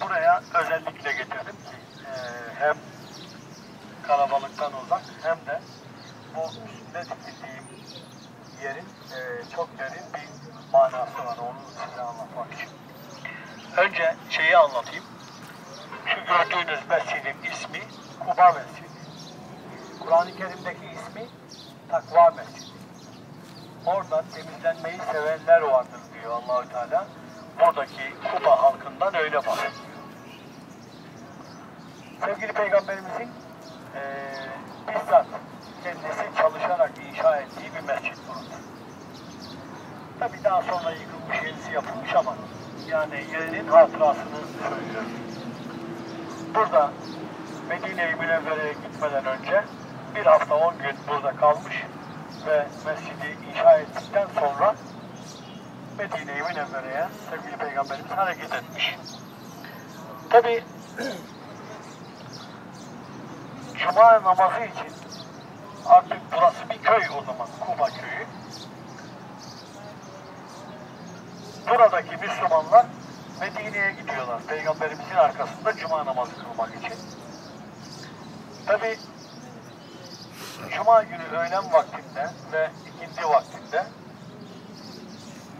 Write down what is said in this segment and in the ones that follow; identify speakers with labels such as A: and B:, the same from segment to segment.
A: buraya özellikle getirdim ki e, hem kalabalıktan uzak hem de bu üstünde dikildiğim yerin e, çok derin bir manası var. Onu size anlatmak için. Önce şeyi anlatayım. Şu gördüğünüz mescidin ismi Kuba Mescidi. Kur'an-ı Kerim'deki ismi Takva Mescidi. Orada temizlenmeyi sevenler vardır diyor Allahü Teala. Buradaki Kuba halkından öyle bahsediyor. Sevgili Peygamberimizin eee bizzat kendisi çalışarak inşa ettiği bir mescid burası. Tabi daha sonra yıkılmış yenisi yapılmış ama yani yerinin hatırasını söylüyorum. Burada Medine-i Münevvere'ye gitmeden önce bir hafta on gün burada kalmış ve mescidi inşa ettikten sonra Medine-i Münevvere'ye sevgili Peygamberimiz hareket etmiş. Tabi Cuma namazı için artık burası bir köy o zaman Kuba köyü. Buradaki Müslümanlar Medine'ye gidiyorlar. Peygamberimizin arkasında Cuma namazı kılmak için. Tabi Cuma günü öğlen vaktinde ve ikindi vaktinde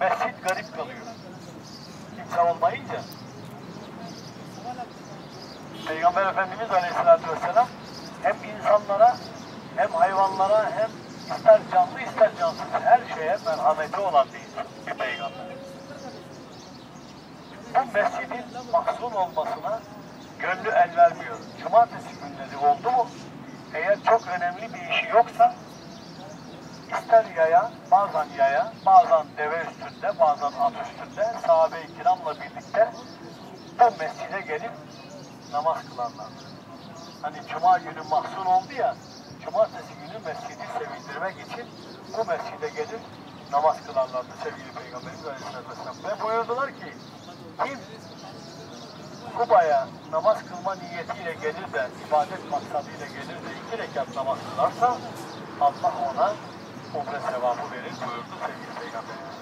A: mescit garip kalıyor. Kimse olmayınca Peygamber Efendimiz Aleyhisselatü Vesselam hem insanlara hem hayvanlara hem ister canlı ister cansız her şeye merhameti olan bir insan, bir peygamber. Bu mescidin mahzun olmasına gönlü el vermiyor. Cumartesi günleri oldu mu eğer çok önemli bir işi yoksa ister yaya, bazen yaya, bazen deve üstünde, bazen at üstünde sahabe-i kiramla birlikte bu mescide gelip namaz kılarlar. Hani cuma günü mahzun oldu ya, cumartesi günü mescidi sevindirmek için bu mescide gelip namaz kılarlardı sevgili Peygamberimiz Aleyhisselatü Vesselam. Ve buyurdular ki, kim Kuba'ya namaz kılma niyetiyle gelir de, ibadet maksadıyla gelir de iki rekat namaz kılarsa, Allah ona umre sevabı verir buyurdu sevgili Peygamberimiz.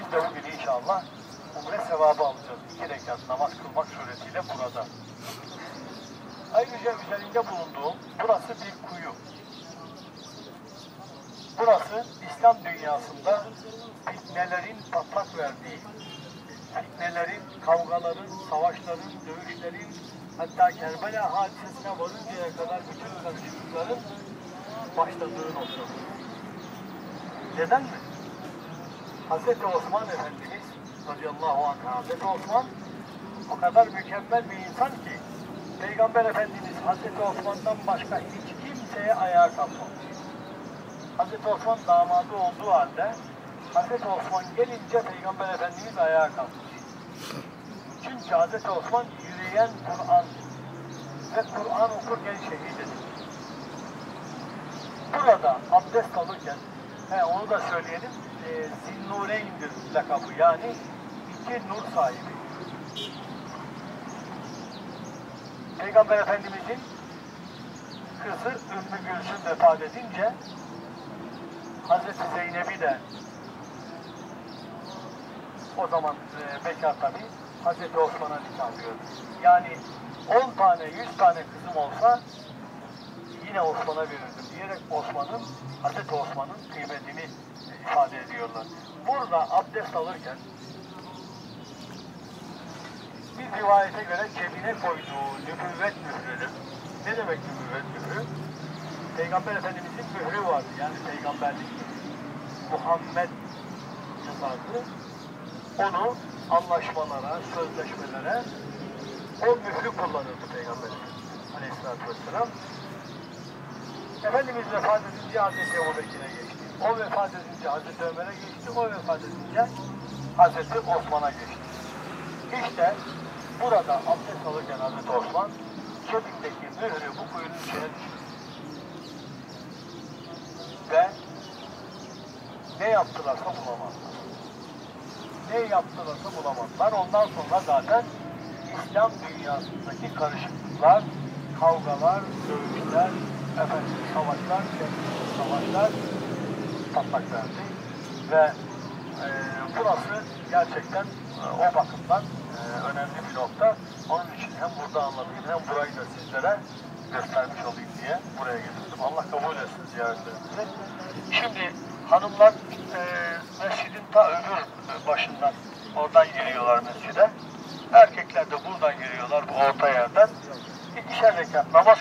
A: Biz de bugün inşallah umre sevabı alacağız. İki rekat namaz kılmak suretiyle burada. Ayrıca üzerinde bulunduğum burası bir kuyu. Burası İslam dünyasında fitnelerin patlak verdiği, fitnelerin, kavgaların, savaşların, dövüşlerin, hatta Kerbela hadisesine varıncaya kadar bütün karışıklıkların başladığı nokta. Neden mi? Hazreti Osman Efendimiz radıyallahu anh, Hazreti Osman o kadar mükemmel bir insan ki Peygamber Efendimiz Hazreti Osman'dan başka hiç kimseye ayağa kalkmamış. Hazreti Osman damadı olduğu halde Hazreti Osman gelince Peygamber Efendimiz ayağa kalkmış. Çünkü Hazreti Osman yürüyen Kur'an ve Kur'an okurken şehit edilmiş. Burada abdest alırken, he, onu da söyleyelim, e, Zinnureyn'dir lakabı yani iki nur sahibi. Peygamber Efendimizin kızı Ümmü Gülsüm vefat edince Hazreti Zeynep'i de o zaman e, bekar tabi Hazreti Osman'a nikahlıyor. Yani 10 tane 100 tane kızım olsa yine Osman'a verirdim diyerek Osman'ın Hazreti Osman'ın kıymetini ifade ediyorlar. Burada abdest alırken bir rivayete göre cebine koyduğu nübüvvet mührünü, ne demek nübüvvet mührü? Peygamber Efendimizin mührü vardı, yani peygamberlik. Muhammed yazardı. Onu anlaşmalara, sözleşmelere o mührü kullanırdı Peygamber Efendimiz Aleyhisselatü Vesselam. Efendimiz vefat edince Hazreti Ebu Bekir'e geçti. O vefat edince Hazreti Ömer'e geçti. O vefat edince Hazreti Osman'a geçti. İşte burada abdest alırken Hazreti Osman cebindeki mührü bu kuyunun içine düşürdü. Ve ne yaptılarsa bulamazlar. Ne yaptılarsa bulamazlar. Ondan sonra zaten İslam dünyasındaki karışıklıklar, kavgalar, dövüşler, efendim, savaşlar, savaşlar patlak verdi. Ve e, burası gerçekten o bakımdan e, önemli bir nokta. Onun için burada anlatayım hem burayı da sizlere göstermiş olayım diye buraya getirdim. Allah kabul etsin ziyaretlerinizi. Şimdi hanımlar e, mescidin ta öbür başından oradan giriyorlar mescide. Erkekler de buradan giriyorlar bu orta yerden. İkişer rekat namaz